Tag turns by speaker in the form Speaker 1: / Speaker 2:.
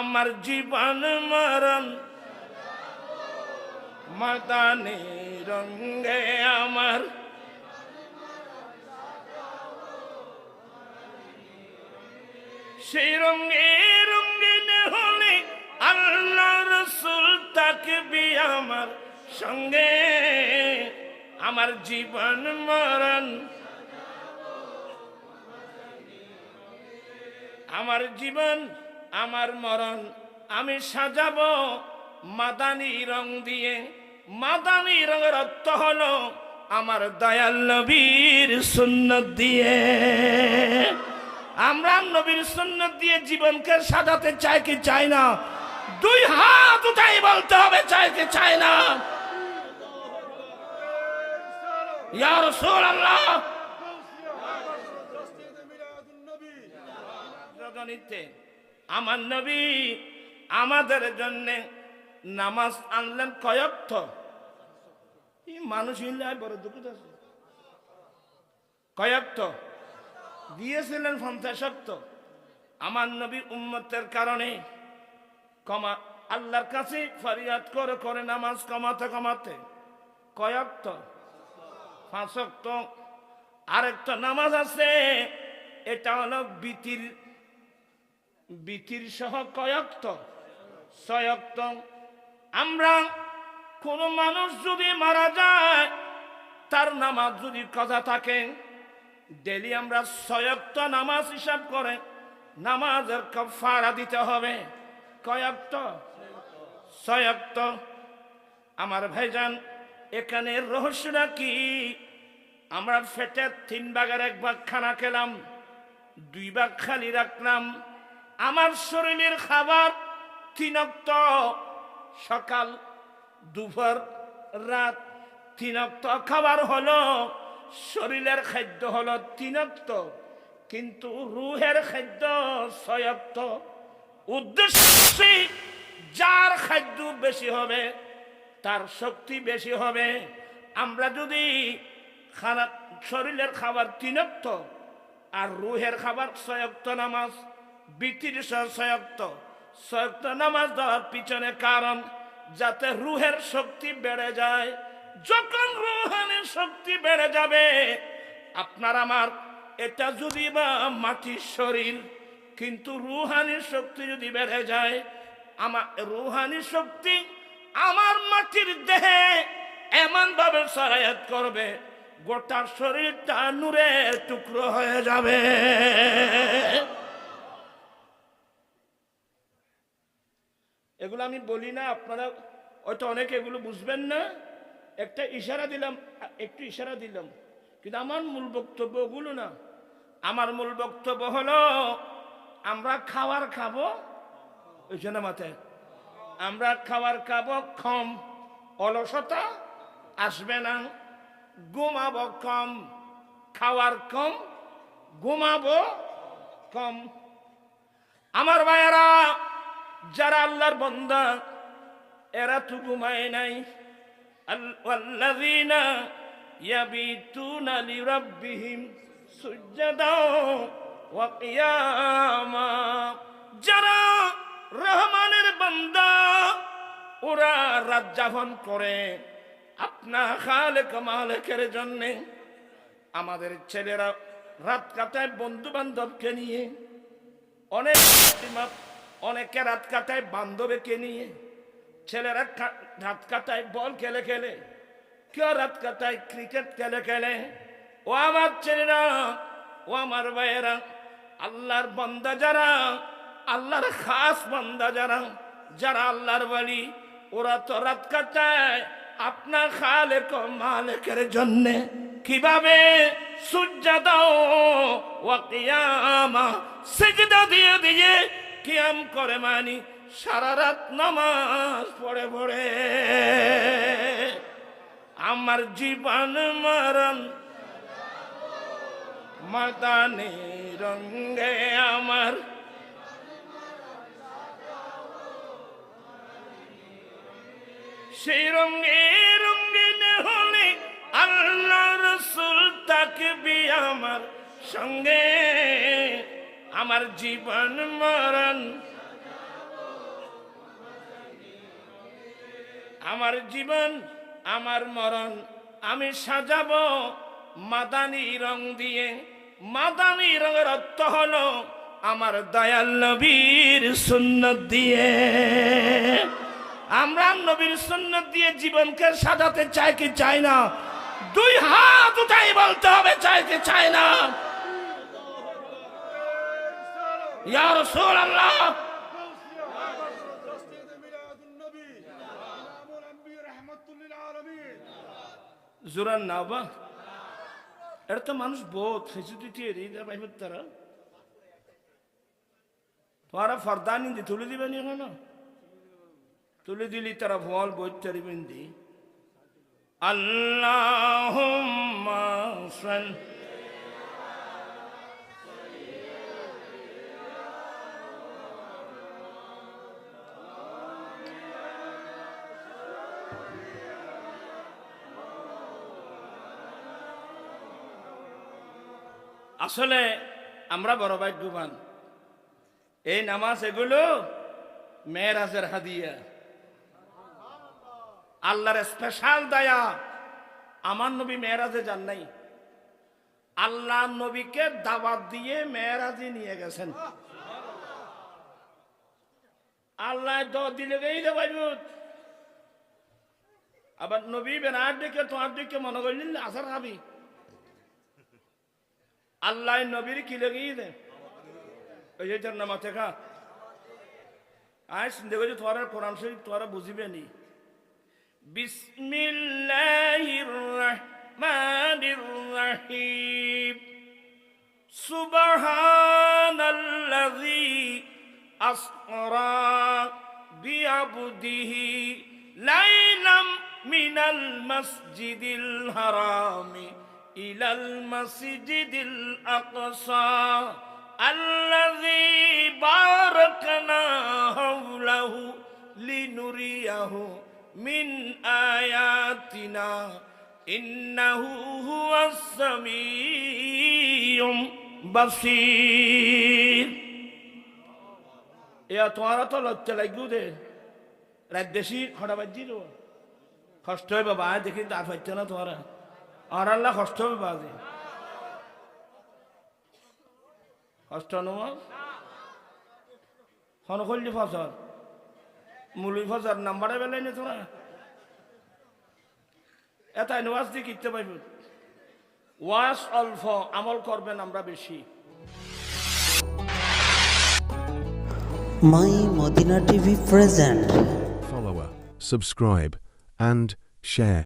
Speaker 1: আমার জীবন মরণ। মাদানি রঙ্গে আমার। সেই রঙ্গে রঙ্গিন হলে আল্লাহ রসুল থাকবি আমার সঙ্গে। আমার জীবন মরণ। আমার জীবন আমার মরণ আমি সাজাবো। মাদানি রং দিয়ে, মাদানি রঙের অর্থ হলো আমার দয়াল নবীর সুন্নত দিয়ে। আমরা নবীর সুন্নত দিয়ে জীবনকে সাজাতে চাই কি চাই না? দুই হাত উঠাই বলতে হবে চাই কি চাই না? ইয়া রাসূলুল্লাহ! রজনীতে আমার নবী, আমাদের জন্য নামাজ আনলেন কয়ক্ত মানুষ ইল্লাই বড় দুঃখ আছে। কয়ক্ত দিয়েছিলেন পঞ্চাশক্ত আমার নবী উম্মতের কারণে কমা আল্লাহর কাছে ফরিয়াদ করে করে নামাজ কমাতে কমাতে কয়ক্ত পাঁচক্ত আরেকটা নামাজ আছে, এটা হলো বিতির বিতির সহ কয়ক্ত? ছয়ক্ত। আমরা কোনো মানুষ যদি মারা যায়, তার নামাজ যদি কথা থাকে, ডেলি আমরা ছয়ক্ত নামাজ হিসাব করে নামাজের ফাড়া দিতে হবে। কয়ক্ত? ছয়ক্ত। আমার ভাইজান, এখানে রহস্যটা কি? আমরা ফেটের তিন ভাগের এক ভাগ খানা খেলাম, দুই ভাগ খালি রাখলাম আমার শরীরের খাবার তিনক্ত সকাল, দুপুর, রাত। তিনক্ত খাবার হলো শরীরের খাদ্য হলো তিনক্ত, কিন্তু রুহের খাদ্য ছয়ক্ত। উদ্দেশ্য যার খাদ্য বেশি হবে, তার শক্তি বেশি হবে। আমরা যদি খানা শরীরের খাবার তিনক্ত আর রুহের খাবার সয়ক্ত নামাজ বিতির সয়ক্ত সয়ক্ত নামাজ দেওয়ার পিছনে কারণ, যাতে রুহের শক্তি বেড়ে যায়, যখন রুহানের শক্তি বেড়ে যাবে। আপনার আমার, এটা যদি বা মাটির শরীর, কিন্তু রুহানির শক্তি যদি বেড়ে যায় আমার রুহানি শক্তি আমার মাটির দেহে এমন ভাবে সরায়াত করবে, গোটা শরীরটা নূরের টুকরো হয়ে যাবে। এগুলো আমি বলি না, আপনারা হয়তো অনেকে এগুলো বুঝবেন না। একটা ইশারা দিলাম, একটু ইশারা দিলাম। কিন্তু আমার মূল বক্তব্য ওগুলো না। আমার মূল বক্তব্য হলো, আমরা খাওয়ার খাব, ওই জন্য মাথায়, আমরা খাওয়ার খাব কম অলসতা আসবে না, ঘুমাবো কম খাওয়ার কম ঘুমাবো কম আমার ভাইয়েরা যারা আল্লাহর বন্দা, এরা তো ঘুমায় নাই। আল্লাযীনা ইয়াবিতুনা রহমানের বান্দা রাত করে আপনা আমাদের ছেলেরা রাত কাটায় বন্ধু বান্ধবকে নিয়ে অনেক অনেকে রাত কাটায় বান্ধবীকে নিয়ে, ছেলেরা রাত কাটায় বল খেলে খেলে, কেউ রাত কাটায় ক্রিকেট খেলে খেলে। ও আমার ছেলেরা, ও আমার ভাইয়েরা, আল্লাহর বন্দা যারা, আল্লাহর খাস বন্দা যারা যারা আল্লাহর বাড়ি, ওরা তো রাত কাটায় আপনার খালেক মালেকের জন্য। কীভাবে সূর্য দাও ও কিয়ামা সেজদা দিয়ে দিয়ে কিয়াম করে মানি, সারা রাত নামাজ পড়ে পড়ে। আমার জীবন মরণ মাদানি রঙ্গে আমার। সেই রঙ্গে রঙ্গিন হলে আল্লাহ রসুল থাকবি আমার সঙ্গে। আমার জীবন মরণ। আমার জীবন, আমার মরণ, আমি সাজাবো মাদানি রং দিয়ে। মাদানি রঙের অর্থ হলো আমার দয়াল নবীর সুন্নত দিয়ে। আমরা নবীর সুন্নত দিয়ে জীবনকে সাজাতে চাই কি চাই না? দুই হাত উঠাই বলতে হবে, চাই কি চাই না? ইয়া জোরান না বা এটা তো মানুষ বোধ হেসুতি টিয়ে তারা। তারা ফরদানি দি, তুলে নি এখন? তুলে দিলি তারা ভল বই তারিবেন দি আল্লাহ আসলে আমরা বড় ভাগ্যবান। এই নামাজ এগুলো মেয়েরাজের হাদিয়া। আল্লাহর স্পেশাল দয়া। আমার নবী মেয়েরাজে যান নাই। আল্লাহ নবীকে দাবাত দিয়ে মেয়েরাজে নিয়ে গেছেন। আল্লাহ দিলে আবার নবী বেনার দিকে তোমার দিকে মনে করলেন আসার খাবি আল্লাহ নবীর কি লেগেই দে? ওই যে যার নামা থেকে আয় চিন্তা করছি তোমার কোরআন শরীফ তোরা বুঝিবে নি। বিসমিল্লাহির রহমানির রহিম সুবহানাল্লাযী আসরা বিআবদিহি লাইলাম মিনাল মাসজিদিল হারামি। ইলাল মাসজিদিল আকসা الذي باركنا حوله لنريه من آياتنا إنه هو السميع بصير এ তোমার তো লজ্জা লাগবে দে রাত বেশি খড়া বাজি দেবো কষ্ট হবে বাবা আয় দেখি দাঁত পাইছে না তোমার আর আল্লাহ কষ্ট হবে বাজে। কষ্ট নয় হন করলি ফসল মুলি ফসল নাম্বারে বেলাই নি তোরা এটাই ওয়াজ দিয়ে কিনতে পাইব। ওয়াজ অল্প আমল করবেন আমরা বেশি।
Speaker 2: My Modina TV present.
Speaker 3: follower, subscribe, and share.